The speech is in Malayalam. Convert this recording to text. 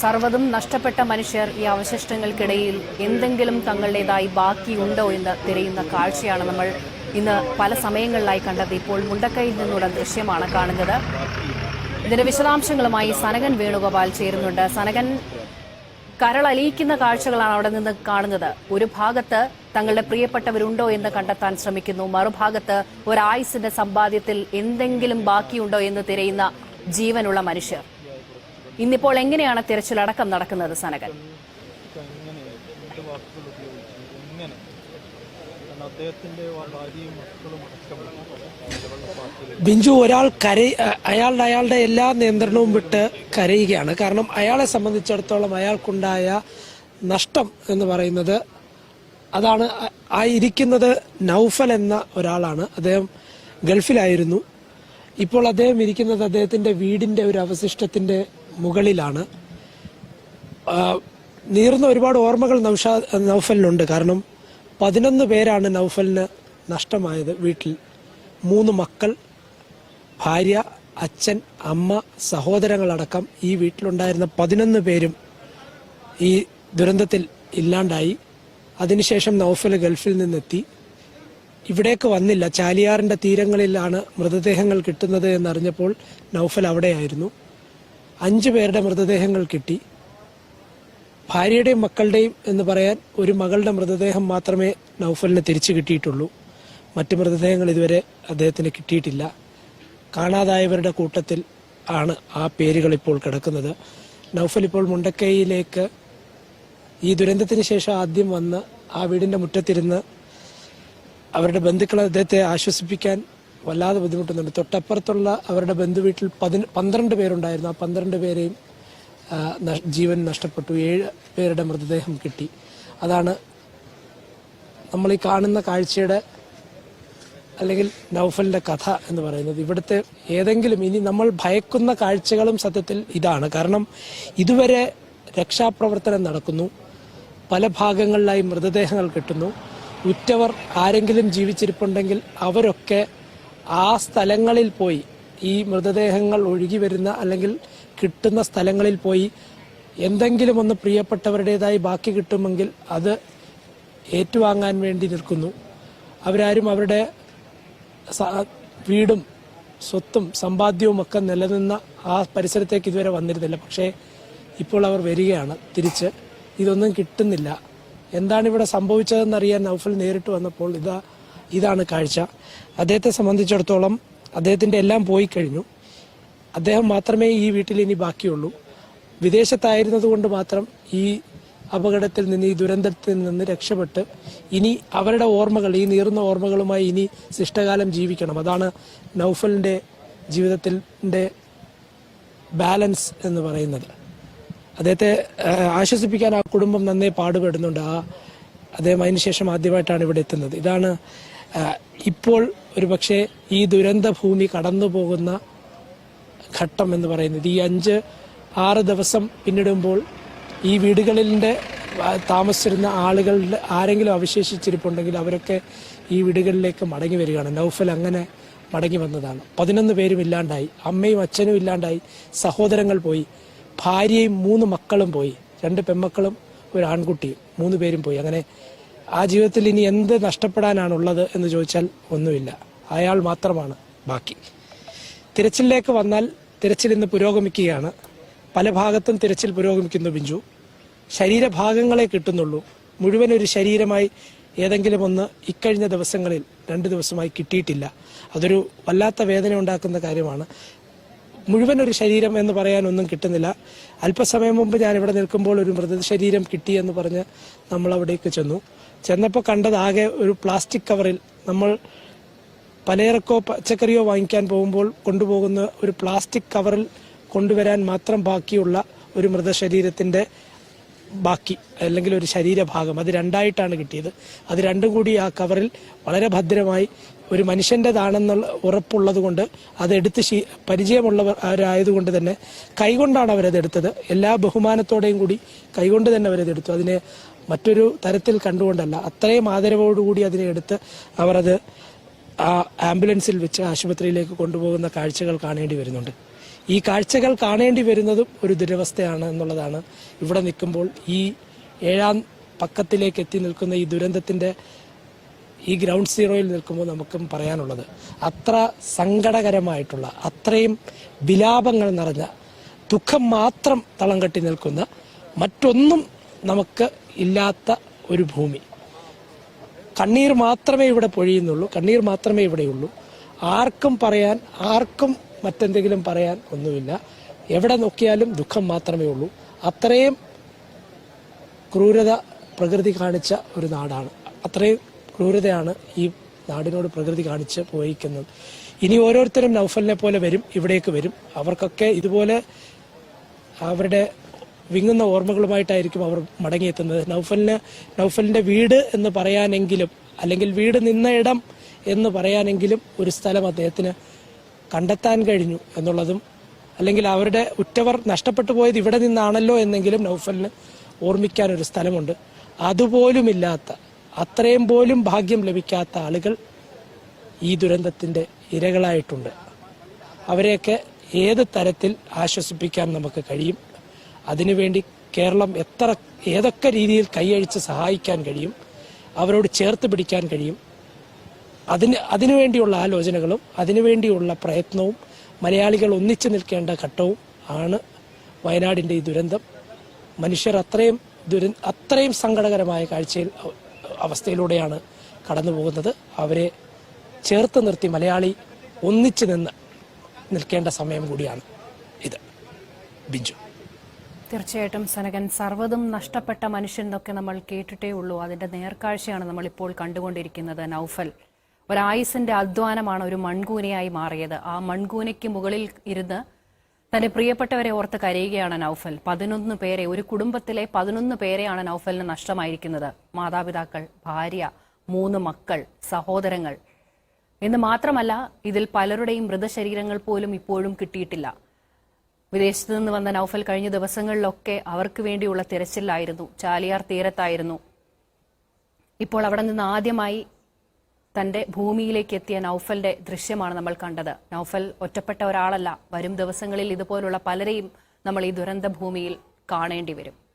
സർവതും നഷ്ടപ്പെട്ട മനുഷ്യർ ഈ അവശിഷ്ടങ്ങൾക്കിടയിൽ എന്തെങ്കിലും തങ്ങളുടേതായി ബാക്കിയുണ്ടോ എന്ന് തിരയുന്ന കാഴ്ചയാണ് നമ്മൾ ഇന്ന് പല സമയങ്ങളിലായി കണ്ടത്. ഇപ്പോൾ മുണ്ടക്കയിൽ നിന്നുള്ള ദൃശ്യമാണ് കാണുന്നത്. ഇതിന്റെ വിശദാംശങ്ങളുമായി സനകൻ വേണുഗോപാൽ ചേരുന്നുണ്ട്. സനകൻ കരളലിയിക്കുന്ന കാഴ്ചകളാണ് അവിടെ നിന്ന് കാണുന്നത്. ഒരു ഭാഗത്ത് തങ്ങളുടെ പ്രിയപ്പെട്ടവരുണ്ടോ എന്ന് കണ്ടെത്താൻ ശ്രമിക്കുന്നു. മറുഭാഗത്ത് ഒരായുസിന്റെ സമ്പാദ്യത്തിൽ എന്തെങ്കിലും ബാക്കിയുണ്ടോ എന്ന് തിരയുന്ന ജീവനുള്ള മനുഷ്യർ. ഇന്നിപ്പോൾ എങ്ങനെയാണ് തിരച്ചിൽ അടക്കം നടക്കുന്നത് സനകൻ? ബിഞ്ചു ഒരാൾ കര അയാളുടെ അയാളുടെ എല്ലാ നിയന്ത്രണവും വിട്ട് കരയുകയാണ്. കാരണം അയാളെ സംബന്ധിച്ചിടത്തോളം അയാൾക്കുണ്ടായ നഷ്ടം എന്ന് പറയുന്നത് അതാണ്. ആ ഇരിക്കുന്നത് നൗഫൽ എന്ന ഒരാളാണ്. അദ്ദേഹം ഗൾഫിലായിരുന്നു. ഇപ്പോൾ അദ്ദേഹം ഇരിക്കുന്നത് അദ്ദേഹത്തിന്റെ വീടിന്റെ ഒരു അവശിഷ്ടത്തിന്റെ മുകളിലാണ്. നീർന്ന ഒരുപാട് ഓർമ്മകൾ നൗഷാ നൗഫലിനുണ്ട്. കാരണം പതിനൊന്ന് പേരാണ് നൗഫലിന് നഷ്ടമായത് വീട്ടിൽ. മൂന്ന് മക്കൾ ഭാര്യ അച്ഛൻ അമ്മ സഹോദരങ്ങളടക്കം ഈ വീട്ടിലുണ്ടായിരുന്ന പതിനൊന്ന് പേരും ഈ ദുരന്തത്തിൽ ഇല്ലാണ്ടായി. അതിനുശേഷം നൗഫൽ ഗൾഫിൽ നിന്നെത്തി. ഇവിടേക്ക് വന്നില്ല. ചാലിയാറിന്റെ തീരങ്ങളിലാണ് മൃതദേഹങ്ങൾ കിട്ടുന്നത് എന്നറിഞ്ഞപ്പോൾ നൗഫൽ അവിടെയായിരുന്നു. അഞ്ചു പേരുടെ മൃതദേഹങ്ങൾ കിട്ടി. ഭാര്യയുടെയും മക്കളുടെയും എന്ന് പറയാൻ ഒരു മകളുടെ മൃതദേഹം മാത്രമേ നൗഫലിന് തിരിച്ചു കിട്ടിയിട്ടുള്ളൂ. മറ്റ് മൃതദേഹങ്ങൾ ഇതുവരെ അദ്ദേഹത്തിന് കിട്ടിയിട്ടില്ല. കാണാതായവരുടെ കൂട്ടത്തിൽ ആണ് ആ പേരുകൾ ഇപ്പോൾ കിടക്കുന്നത്. നൗഫൽ ഇപ്പോൾ മുണ്ടക്കൈയിലേക്ക് ഈ ദുരന്തത്തിന് ശേഷം ആദ്യം വന്ന് ആ വീടിന്റെ മുറ്റത്തിരുന്ന് അവരുടെ ബന്ധുക്കളെ അദ്ദേഹത്തെ ആശ്വസിപ്പിക്കാൻ വല്ലാതെ ബുദ്ധിമുട്ടുന്നുണ്ട്. തൊട്ടപ്പുറത്തുള്ള അവരുടെ ബന്ധുവീട്ടിൽ പതി പന്ത്രണ്ട് പേരുണ്ടായിരുന്നു. ആ പന്ത്രണ്ട് പേരെയും ജീവൻ നഷ്ടപ്പെട്ടു. ഏഴ് പേരുടെ മൃതദേഹം കിട്ടി. അതാണ് നമ്മൾ ഈ കാണുന്ന കാഴ്ചയുടെ അല്ലെങ്കിൽ നൗഫലിന്റെ കഥ എന്ന് പറയുന്നത്. ഇവിടുത്തെ ഏതെങ്കിലും ഇനി നമ്മൾ ഭയക്കുന്ന കാഴ്ചകളും സത്യത്തിൽ ഇതാണ്. കാരണം ഇതുവരെ രക്ഷാപ്രവർത്തനം നടക്കുന്നു. പല ഭാഗങ്ങളിലായി മൃതദേഹങ്ങൾ കിട്ടുന്നു. ഉറ്റവർ ആരെങ്കിലും ജീവിച്ചിരിപ്പുണ്ടെങ്കിൽ അവരൊക്കെ ആ സ്ഥലങ്ങളിൽ പോയി ഈ മൃതദേഹങ്ങൾ ഒഴുകി വരുന്ന അല്ലെങ്കിൽ കിട്ടുന്ന സ്ഥലങ്ങളിൽ പോയി എന്തെങ്കിലും ഒന്ന് പ്രിയപ്പെട്ടവരുടേതായി ബാക്കി കിട്ടുമെങ്കിൽ അത് ഏറ്റുവാങ്ങാൻ വേണ്ടി നിൽക്കുന്നു. അവരാരും അവരുടെ വീടും സ്വത്തും സമ്പാദ്യവും ഒക്കെ നിലനിന്ന ആ പരിസരത്തേക്ക് ഇതുവരെ വന്നിരുന്നില്ല. പക്ഷേ ഇപ്പോൾ അവർ വരികയാണ് തിരിച്ച്. ഇതൊന്നും കിട്ടുന്നില്ല. എന്താണ് ഇവിടെ സംഭവിച്ചതെന്നറിയാൻ നൗഫൽ നേരിട്ട് വന്നപ്പോൾ ഇതാ ഇതാണ് കാഴ്ച. അദ്ദേഹത്തെ സംബന്ധിച്ചിടത്തോളം അദ്ദേഹത്തിന്റെ എല്ലാം പോയി കഴിഞ്ഞു. അദ്ദേഹം മാത്രമേ ഈ വീട്ടിൽ ഇനി ബാക്കിയുള്ളൂ. വിദേശത്തായിരുന്നത് കൊണ്ട് മാത്രം ഈ അപകടത്തിൽ നിന്ന് ഈ ദുരന്തത്തിൽ നിന്ന് രക്ഷപ്പെട്ട് ഇനി അവരുടെ ഓർമ്മകൾ ഈ നീറുന്ന ഓർമ്മകളുമായി ഇനി ശിഷ്ടകാലം ജീവിക്കണം. അതാണ് നൗഫലിന്റെ ജീവിതത്തിന്റെ ബാലൻസ് എന്ന് പറയുന്നത്. അദ്ദേഹത്തെ ആശ്വസിപ്പിക്കാൻ ആ കുടുംബം നന്നേ പാടുപെടുന്നുണ്ട്. ആ അദ്ദേഹം അതിനുശേഷം ആദ്യമായിട്ടാണ് ഇവിടെ എത്തുന്നത്. ഇതാണ് ഇപ്പോൾ ഒരു പക്ഷേ ഈ ദുരന്ത ഭൂമി കടന്നു പോകുന്ന ഘട്ടം എന്ന് പറയുന്നത് ഈ അഞ്ച് ആറ് ദിവസം പിന്നിടുമ്പോൾ ഈ വീടുകളിലെ താമസിച്ചിരുന്ന ആളുകളുടെ ആരെങ്കിലും അവശേഷിച്ചിരിപ്പുണ്ടെങ്കിൽ അവരൊക്കെ ഈ വീടുകളിലേക്ക് മടങ്ങി വരികയാണ്. നൗഫൽ അങ്ങനെ മടങ്ങി വന്നതാണ്. പതിനൊന്ന് പേരും ഇല്ലാണ്ടായി. അമ്മയും അച്ഛനും ഇല്ലാണ്ടായി. സഹോദരങ്ങൾ പോയി. ഭാര്യയും മൂന്ന് മക്കളും പോയി. രണ്ട് പെൺമക്കളും ഒരു ആൺകുട്ടിയും. മൂന്ന് പേരും പോയി. അങ്ങനെ ആ ജീവിതത്തിൽ ഇനി എന്ത് നഷ്ടപ്പെടാനാണുള്ളത് എന്ന് ചോദിച്ചാൽ ഒന്നുമില്ല. അയാൾ മാത്രമാണ് ബാക്കി. തിരച്ചിലിലേക്ക് വന്നാൽ തിരച്ചിൽ ഇന്ന് പുരോഗമിക്കുകയാണ്. പല ഭാഗത്തും തിരച്ചിൽ പുരോഗമിക്കുന്നു ബിഞ്ചു. ശരീരഭാഗങ്ങളെ കിട്ടുന്നുള്ളൂ. മുഴുവൻ ഒരു ശരീരമായി ഏതെങ്കിലും ഒന്ന് ഇക്കഴിഞ്ഞ ദിവസങ്ങളിൽ രണ്ട് ദിവസമായി കിട്ടിയിട്ടില്ല. അതൊരു വല്ലാത്ത വേദന ഉണ്ടാക്കുന്ന കാര്യമാണ്. മുഴുവൻ ഒരു ശരീരം എന്ന് പറയാൻ ഒന്നും കിട്ടുന്നില്ല. അല്പസമയം മുമ്പ് ഞാൻ ഇവിടെ നിൽക്കുമ്പോൾ ഒരു മൃതശരീരം കിട്ടി എന്ന് പറഞ്ഞ് നമ്മൾ അവിടേക്ക് ചെന്നു. ചെന്നപ്പോൾ കണ്ടത് ആകെ ഒരു പ്ലാസ്റ്റിക് കവറിൽ നമ്മൾ പലചരക്കോ പച്ചക്കറിയോ വാങ്ങിക്കാൻ പോകുമ്പോൾ കൊണ്ടുപോകുന്ന ഒരു പ്ലാസ്റ്റിക് കവറിൽ കൊണ്ടുവരാൻ മാത്രം ബാക്കിയുള്ള ഒരു മൃതശരീരത്തിന്റെ ബാക്കി അല്ലെങ്കിൽ ഒരു ശരീരഭാഗം. അത് രണ്ടായിട്ടാണ് കിട്ടിയത്. അത് രണ്ടും കൂടി ആ കവറിൽ വളരെ ഭദ്രമായി ഒരു മനുഷ്യന്റെതാണെന്നുള്ള ഉറപ്പുള്ളത് കൊണ്ട് അതെടുത്ത് ശീ പരിചയമുള്ളവർ ആരായതുകൊണ്ട് തന്നെ കൈകൊണ്ടാണ് അവരത് എടുത്തത് എല്ലാ ബഹുമാനത്തോടെയും കൂടി കൈകൊണ്ട് തന്നെ അവരത് അതിനെ മറ്റൊരു തരത്തിൽ കണ്ടുകൊണ്ടല്ല. അത്രയും ആദരവോടുകൂടി അതിനെ എടുത്ത് അവർ അത് ആ ആംബുലൻസിൽ വെച്ച് ആശുപത്രിയിലേക്ക് കൊണ്ടുപോകുന്ന കാഴ്ചകൾ കാണേണ്ടി വരുന്നുണ്ട്. ഈ കാഴ്ചകൾ കാണേണ്ടി വരുന്നതും ഒരു ദുരവസ്ഥയാണ് എന്നുള്ളതാണ് ഇവിടെ നിൽക്കുമ്പോൾ ഈ ഏഴാം പക്കത്തിലേക്ക് എത്തി നിൽക്കുന്ന ഈ ദുരന്തത്തിന്റെ ഈ ഗ്രൗണ്ട് സീറോയിൽ നിൽക്കുമ്പോൾ നമുക്കും പറയാനുള്ളത്. അത്ര സങ്കടകരമായിട്ടുള്ള അത്രയും വിലാപങ്ങൾ നിറഞ്ഞ ദുഃഖം മാത്രം തളം കെട്ടി നിൽക്കുന്ന മറ്റൊന്നും നമുക്ക് ഇല്ലാത്ത ഒരു ഭൂമി. കണ്ണീർ മാത്രമേ ഇവിടെ പൊഴിയുന്നുള്ളൂ കണ്ണീർ മാത്രമേ ഇവിടെയുള്ളൂ ആർക്കും പറയാൻ ആർക്കും മറ്റെന്തെങ്കിലും പറയാൻ ഒന്നുമില്ല. എവിടെ നോക്കിയാലും ദുഃഖം മാത്രമേ ഉള്ളൂ. അത്രയും ക്രൂരത പ്രകൃതി കാണിച്ച ഒരു നാടാണ്. അത്രയും ക്രൂരതയാണ് ഈ നാടിനോട് പ്രകൃതി കാണിച്ച് പോയിക്കുന്നത് ഇനി ഓരോരുത്തരും നൗഫലിനെ പോലെ വരും ഇവിടേക്ക് വരും. അവർക്കൊക്കെ ഇതുപോലെ അവരുടെ വിങ്ങുന്ന ഓർമ്മകളുമായിട്ടായിരിക്കും അവർ മടങ്ങിയെത്തുന്നത്. നൗഫലിന് നൗഫലിന്റെ വീട് എന്ന് പറയാനെങ്കിലും അല്ലെങ്കിൽ വീട് നിന്ന ഇടം എന്ന് പറയാനെങ്കിലും ഒരു സ്ഥലം അദ്ദേഹത്തിന് കണ്ടെത്താൻ കഴിഞ്ഞു എന്നുള്ളതും അല്ലെങ്കിൽ അവരുടെ ഉറ്റവർ നഷ്ടപ്പെട്ടു പോയത് ഇവിടെ നിന്നാണല്ലോ എന്നെങ്കിലും നൗഫലിന് ഓർമ്മിക്കാൻ ഒരു സ്ഥലമുണ്ട്. അതുപോലുമില്ലാത്ത അത്രയും പോലും ഭാഗ്യം ലഭിക്കാത്ത ആളുകൾ ഈ ദുരന്തത്തിന്റെ ഇരകളായിട്ടുണ്ട്. അവരെയൊക്കെ ഏത് തരത്തിൽ ആശ്വസിപ്പിക്കാൻ നമുക്ക് കഴിയും? അതിനുവേണ്ടി കേരളം എത്ര ഏതൊക്കെ രീതിയിൽ കൈയഴിച്ച് സഹായിക്കാൻ കഴിയും അവരോട് ചേർത്ത് പിടിക്കാൻ കഴിയും അതിന് അതിനുവേണ്ടിയുള്ള ആലോചനകളും അതിനുവേണ്ടിയുള്ള പ്രയത്നവും മലയാളികൾ ഒന്നിച്ചു നിൽക്കേണ്ട ഘട്ടവും ആണ് വയനാടിന്റെ ഈ ദുരന്തം. മനുഷ്യർ അത്രയും ദുര അത്രയും സങ്കടകരമായ കാഴ്ചയിൽ അവസ്ഥയിലൂടെയാണ് കടന്നു പോകുന്നത്. അവരെ ചേർത്ത് നിർത്തി മലയാളി ഒന്നിച്ചു നിന്ന് നിൽക്കേണ്ട സമയം കൂടിയാണ് ഇത്. ബിജു. തീർച്ചയായിട്ടും സനകൻ സർവതും നഷ്ടപ്പെട്ട മനുഷ്യൻ എന്നൊക്കെ നമ്മൾ കേട്ടിട്ടേ ഉള്ളൂ. അതിന്റെ നേർക്കാഴ്ചയാണ് നമ്മൾ ഇപ്പോൾ കണ്ടുകൊണ്ടിരിക്കുന്നത് നൌഫൽ. ഒരായുസിന്റെ അധ്വാനമാണ് ഒരു മൺകൂനയായി മാറിയത്. ആ മൺകൂനയ്ക്ക് മുകളിൽ ഇരുന്ന് തന്റെ പ്രിയപ്പെട്ടവരെ ഓർത്ത് കരയുകയാണ് നൌഫൽ. പതിനൊന്ന് പേരെ ഒരു കുടുംബത്തിലെ പതിനൊന്ന് പേരെയാണ് നൌഫലിന് നഷ്ടമായിരിക്കുന്നത്. മാതാപിതാക്കൾ ഭാര്യ മൂന്ന് മക്കൾ സഹോദരങ്ങൾ. എന്ന് മാത്രമല്ല ഇതിൽ പലരുടെയും മൃതശരീരങ്ങൾ പോലും ഇപ്പോഴും കിട്ടിയിട്ടില്ല. വിദേശത്ത് നിന്ന് വന്ന നൌഫൽ കഴിഞ്ഞ ദിവസങ്ങളിലൊക്കെ അവർക്ക് വേണ്ടിയുള്ള തിരച്ചിലായിരുന്നു. ചാലിയാർ തീരത്തായിരുന്നു. ഇപ്പോൾ അവിടെ നിന്ന് ആദ്യമായി തന്റെ ഭൂമിയിലേക്ക് എത്തിയ നൌഫലിന്റെ ദൃശ്യമാണ് നമ്മൾ കണ്ടത്. നൌഫൽ ഒറ്റപ്പെട്ട ഒരാളല്ല. വരും ദിവസങ്ങളിൽ ഇതുപോലുള്ള പലരെയും നമ്മൾ ഈ ദുരന്ത ഭൂമിയിൽ കാണേണ്ടി വരും.